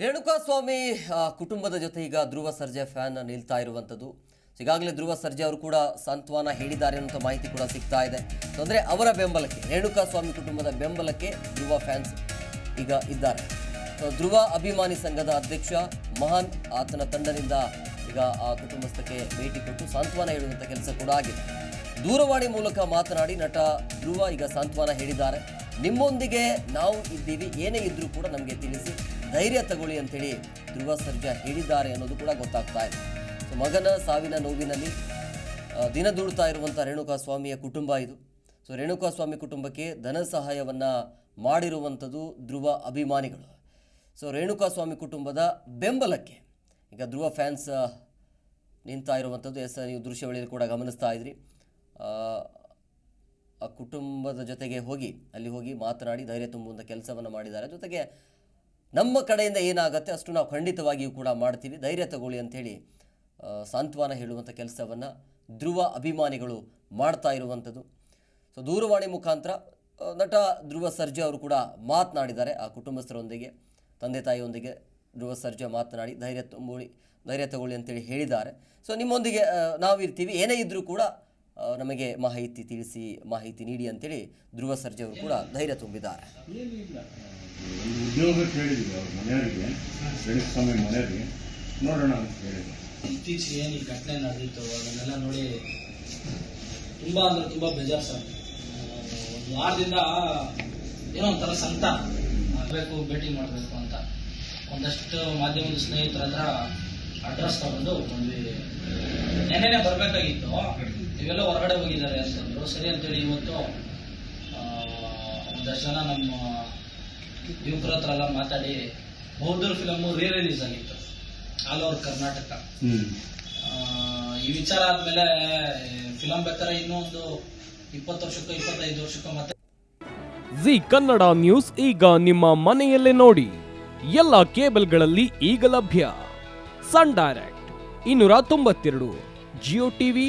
ರೇಣುಕಾಸ್ವಾಮಿ ಕುಟುಂಬದ ಜೊತೆ ಈಗ ಧ್ರುವ ಸರ್ಜಾ ಫ್ಯಾನ್ ನಿಲ್ತಾ ಇರುವಂಥದ್ದು. ಈಗಾಗಲೇ ಧ್ರುವ ಸರ್ಜೆ ಅವರು ಕೂಡ ಸಾಂತ್ವನ ಹೇಳಿದ್ದಾರೆ ಅನ್ನೋ ಮಾಹಿತಿ ಕೂಡ ಸಿಗ್ತಾ ಇದೆ. ಅಂದರೆ ಅವರ ಬೆಂಬಲಕ್ಕೆ, ರೇಣುಕಾಸ್ವಾಮಿ ಕುಟುಂಬದ ಬೆಂಬಲಕ್ಕೆ ಧ್ರುವ ಫ್ಯಾನ್ಸ್ ಈಗ ಇದ್ದಾರೆ. ಧ್ರುವ ಅಭಿಮಾನಿ ಸಂಘದ ಅಧ್ಯಕ್ಷ ಮಹಾನ್ ಆತನ ತಂಡದಿಂದ ಈಗ ಆ ಕುಟುಂಬಸ್ಥಕ್ಕೆ ಭೇಟಿ ಕೊಟ್ಟು ಸಾಂತ್ವನ ಹೇಳುವಂಥ ಕೆಲಸ ಕೂಡ ಆಗಿದೆ. ದೂರವಾಣಿ ಮೂಲಕ ಮಾತನಾಡಿ ನಟ ಧ್ರುವ ಈಗ ಸಾಂತ್ವನ ಹೇಳಿದ್ದಾರೆ. ನಿಮ್ಮೊಂದಿಗೆ ನಾವು ಇದ್ದೀವಿ. ಏನೇ ಇದ್ರೂ ಕೂಡ ನಮಗೆ ತಿಳಿಸಿ, ಧೈರ್ಯ ತಗೊಳ್ಳಿ ಅಂತೇಳಿ ಧ್ರುವ ಸರ್ಜಾ ಹೇಳಿದ್ದಾರೆ ಅನ್ನೋದು ಕೂಡ ಗೊತ್ತಾಗ್ತಾ ಇದೆ. ಸೊ, ಮಗನ ಸಾವಿನ ನೋವಿನಲ್ಲಿ ದಿನ ದೂಡ್ತಾ ಇರುವಂಥ ರೇಣುಕಾ ಸ್ವಾಮಿಯ ಕುಟುಂಬ ಇದು. ಸೊ ರೇಣುಕಾ ಸ್ವಾಮಿ ಕುಟುಂಬಕ್ಕೆ ಧನ ಸಹಾಯವನ್ನು ಮಾಡಿರುವಂಥದ್ದು ಧ್ರುವ ಅಭಿಮಾನಿಗಳು. ಸೊ ರೇಣುಕಾ ಸ್ವಾಮಿ ಕುಟುಂಬದ ಬೆಂಬಲಕ್ಕೆ ಈಗ ಧ್ರುವ ಫ್ಯಾನ್ಸ್ ನಿಂತಾ ಇರುವಂಥದ್ದು, ಎಸ್, ನೀವು ದೃಶ್ಯವಳಿಯಲ್ಲಿ ಕೂಡ ಗಮನಿಸ್ತಾ ಇದ್ರಿ. ಆ, ಕುಟುಂಬದ ಜೊತೆಗೆ ಹೋಗಿ ಅಲ್ಲಿ ಹೋಗಿ ಮಾತನಾಡಿ ಧೈರ್ಯ ತುಂಬುವಂಥ ಕೆಲಸವನ್ನು ಮಾಡಿದ್ದಾರೆ. ಜೊತೆಗೆ ನಮ್ಮ ಕಡೆಯಿಂದ ಏನಾಗುತ್ತೆ ಅಷ್ಟು ನಾವು ಖಂಡಿತವಾಗಿಯೂ ಕೂಡ ಮಾಡ್ತೀವಿ. ಧೈರ್ಯ ತಗೊಳ್ಳಿ ಅಂಥೇಳಿ ಸಾಂತ್ವನ ಹೇಳುವಂಥ ಕೆಲಸವನ್ನು ಧ್ರುವ ಅಭಿಮಾನಿಗಳು ಮಾಡ್ತಾ ಇರುವಂಥದ್ದು ಸೊ ದೂರವಾಣಿ ಮುಖಾಂತರ ನಟ ಧ್ರುವ ಸರ್ಜಾ ಅವರು ಕೂಡ ಮಾತನಾಡಿದ್ದಾರೆ. ಆ ಕುಟುಂಬಸ್ಥರೊಂದಿಗೆ ತಂದೆ ತಾಯಿಯೊಂದಿಗೆ ಧ್ರುವ ಸರ್ಜಾ ಮಾತನಾಡಿ ಧೈರ್ಯ ತುಂಬಿ ಧೈರ್ಯ ತಗೊಳ್ಳಿ ಅಂತೇಳಿ ಹೇಳಿದ್ದಾರೆ. ಸೊ ನಿಮ್ಮೊಂದಿಗೆ ನಾವು ನಾವಿರ್ತೀವಿ. ಏನೇ ಇದ್ದರೂ ಕೂಡ ನಮಗೆ ಮಾಹಿತಿ ತಿಳಿಸಿ ಮಾಹಿತಿ ನೀಡಿ ಅಂತೇಳಿ ಧ್ರುವ ಸರ್ಜೆ ಅವರು ಕೂಡ ಧೈರ್ಯ ತುಂಬಿದ್ದಾರೆ. ಉದ್ಯೋಗಕ್ಕೆ ಹೇಳಿದ್ವಿ ಅವ್ರ ಮನೆಯವರಿಗೆ ನೋಡೋಣ ಅಂತ ಹೇಳಿದ್ರು ಇತ್ತೀಚೆಗೆ ಏನು ಈ ಘಟನೆ ನಡೆದಿತ್ತು ಅದನ್ನೆಲ್ಲ ನೋಡಿ ತುಂಬ ಅಂದ್ರೆ ತುಂಬ ಬೇಜಾರು ಸರ್. ಒಂದು ವಾರದಿಂದ ಏನೋ ಒಂಥರ ಸಂತ ಆಗಬೇಕು ಭೇಟಿ ಮಾಡಬೇಕು ಅಂತ. ಒಂದಷ್ಟು ಮಾಧ್ಯಮದ ಸ್ನೇಹಿತರ ಹತ್ರ ಅಡ್ರೆಸ್ ತಗೊಂಡು ಒಂದು ನೆನ್ನೆನೆ ಬರ್ಬೇಕಾಗಿತ್ತು. ಇವೆಲ್ಲ ಹೊರಗಡೆ ಹೋಗಿದ್ದಾರೆ ಅಂತಂದ್ರು ಸರಿ ಅಂತೇಳಿ ಇವತ್ತು ಒಂದಷ್ಟು ಜನ ನಮ್ಮ ಯುವಕರ ಹತ್ರ ಎಲ್ಲ ಮಾತಾಡಿ ಬೌದ್ಧರ್ ಫಿಲಮು ರೀ ರಿಲೀಸ್ ಆಗಿತ್ತು. All over Karnataka. ಈ ವಿಚಾರ ಆದ್ಮೇಲೆ ಫಿಲಂ ಬೇಕಾದ್ರೆ ಇನ್ನೂ ಒಂದು ಇಪ್ಪತ್ತು ವರ್ಷಕ್ಕೂ ಇಪ್ಪತ್ತೈದು ವರ್ಷಕ್ಕೂ ಮತ್ತೆ ಜಿ ಕನ್ನಡ ನ್ಯೂಸ್ ಈಗ ನಿಮ್ಮ ಮನೆಯಲ್ಲೇ ನೋಡಿ. ಎಲ್ಲ ಕೇಬಲ್ಗಳಲ್ಲಿ ಈಗ ಲಭ್ಯ. ಸನ್ ಡೈರೆಕ್ಟ್ ಇನ್ನೂರ ತೊಂಬತ್ತೆರಡು ಜಿಯೋ ಟಿವಿ